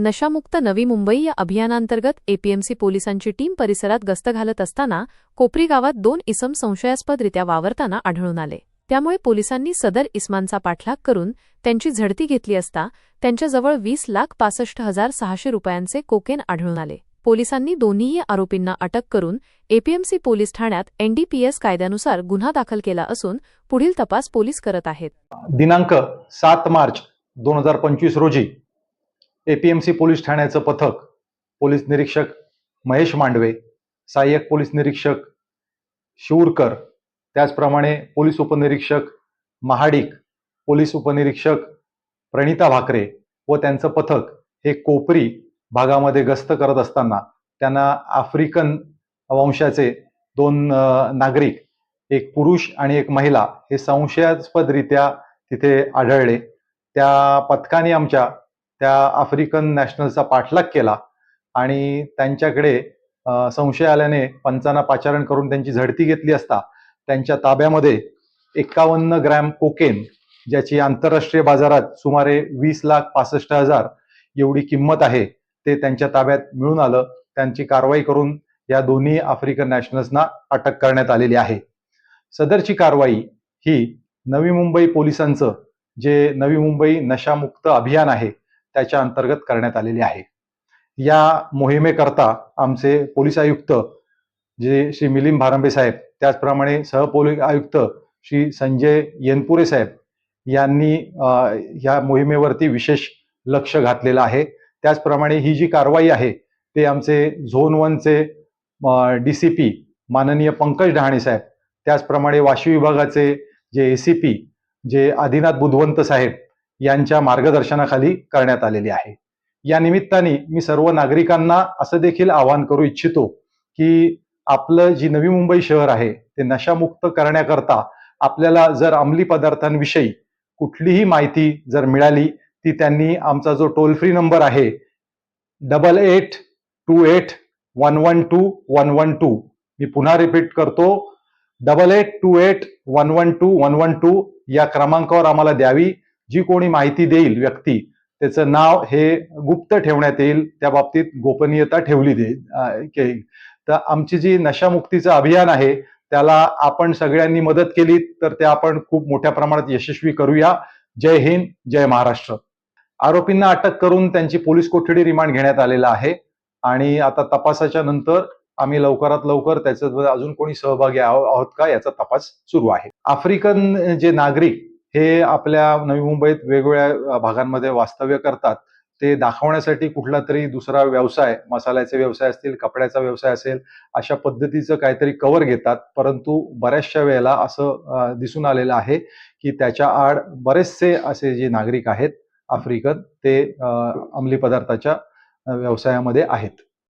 नशामुक्त नवी मुंबई या अभियानांतर्गत एपीएमसी पोलिसांची टीम परिसरात गस्त घालत असताना कोपरी गावात दोन इसम संशयास्पदरित्या वावरताना आढळून आले. त्यामुळे पोलिसांनी सदर इस्मांचा पाठलाग करून त्यांची झडती घेतली असता त्यांच्याजवळ वीस लाख पासष्ट हजार सहाशे रुपयांचे कोकेन आढळून आले. पोलिसांनी दोन्हीही आरोपींना अटक करून एपीएमसी पोलीस ठाण्यात एनडीपीएस कायद्यानुसार गुन्हा दाखल केला असून पुढील तपास पोलीस करत आहेत. दिनांक सात मार्च दोन हजार पंचवीस रोजी एपीएमसी पोलीस ठाण्याचं पथक पोलीस निरीक्षक महेश मांडवे सहाय्यक पोलीस निरीक्षक शिवरकर त्याचप्रमाणे पोलीस उपनिरीक्षक महाडिक पोलीस उपनिरीक्षक प्रणिता भाकरे व त्यांचं पथक हे कोपरी भागामध्ये गस्त करत असताना त्यांना आफ्रिकन वंशाचे दोन नागरिक एक पुरुष आणि एक महिला हे संशयास्पदरित्या तिथे आढळले. त्या पथकाने आमच्या त्या आफ्रिकन नॅशनलचा पाठलाग केला आणि त्यांच्याकडे संशय आल्याने पंचांना पाचारण करून त्यांची झडती घेतली असता त्यांच्या ताब्यामध्ये एक्कावन्न ग्रॅम कोकेन ज्याची आंतरराष्ट्रीय बाजारात सुमारे वीस लाख पासष्ट हजार एवढी किंमत आहे ते त्यांच्या ताब्यात मिळून आलं. त्यांची कारवाई करून या दोन्ही आफ्रिकन नॅशनल्सना अटक करण्यात आलेली आहे. सदरची कारवाई ही नवी मुंबई पोलिसांचं जे नवी मुंबई नशामुक्त अभियान आहे त्याच्या अंतर्गत करण्यात आलेली आहे. या मोहिमेकरता आमचे पोलीस आयुक्त जे श्री मिलिंद भारांबे साहेब त्याचप्रमाणे सहपोलीस आयुक्त श्री संजय येनपुरे साहेब यांनी या मोहिमेवरती विशेष लक्ष घातलेलं आहे. त्याचप्रमाणे ही जी कारवाई आहे ते आमचे झोन वनचे डी सी पी माननीय पंकज डहाणे साहेब त्याचप्रमाणे वाशी विभागाचे जे एसीपी जे आदिनाथ बुधवंत साहेब यांच्या मार्गदर्शनाखाली करण्यात आलेली आहे. या निमित्ताने मी सर्व नागरिकांना असं देखील आवाहन करू इच्छितो की आपलं जी नवी मुंबई शहर आहे ते नशामुक्त करण्याकरता आपल्याला जर अंमली पदार्थांविषयी कुठलीही माहिती जर मिळाली ती त्यांनी आमचा जो टोल फ्री नंबर आहे double eight two eight one one two one one two मी पुन्हा रिपीट करतो. Double eight two eight one one two one one two या क्रमांकावर आम्हाला द्यावी. जी कोणी माहिती देईल व्यक्ती त्याचं नाव हे गुप्त ठेवण्यात येईल त्या बाबतीत गोपनीयता ठेवली देईल तर आमची जी नशामुक्तीचं अभियान आहे त्याला आपण सगळ्यांनी मदत केली तर ते आपण खूप मोठ्या प्रमाणात यशस्वी करूया. जय हिंद जय महाराष्ट्र. आरोपींना अटक करून त्यांची पोलीस कोठडी रिमांड घेण्यात आलेला आहे. आणि आता तपासाच्या नंतर आम्ही लवकरात लवकर त्याच्यात अजून कोणी सहभागी आहोत का याचा तपास सुरू आहे. आफ्रिकन जे नागरिक हे आपल्या नवी मुंबईत वेगवेगळ्या भागांमध्ये वास्तव्य करतात. ते दाखवण्यासाठी कुठला तरी दुसरा व्यवसाय मसाल्याचे व्यवसाय असतील कपड्याचा व्यवसाय असेल अशा पद्धतीचं काहीतरी कव्हर घेतात. परंतु बऱ्याचशा वेळेला असं दिसून आलेलं आहे की त्याच्या आड बरेचसे असे जे नागरिक आहेत आफ्रिकन ते अंमली पदार्थाच्या व्यवसायामध्ये आहेत.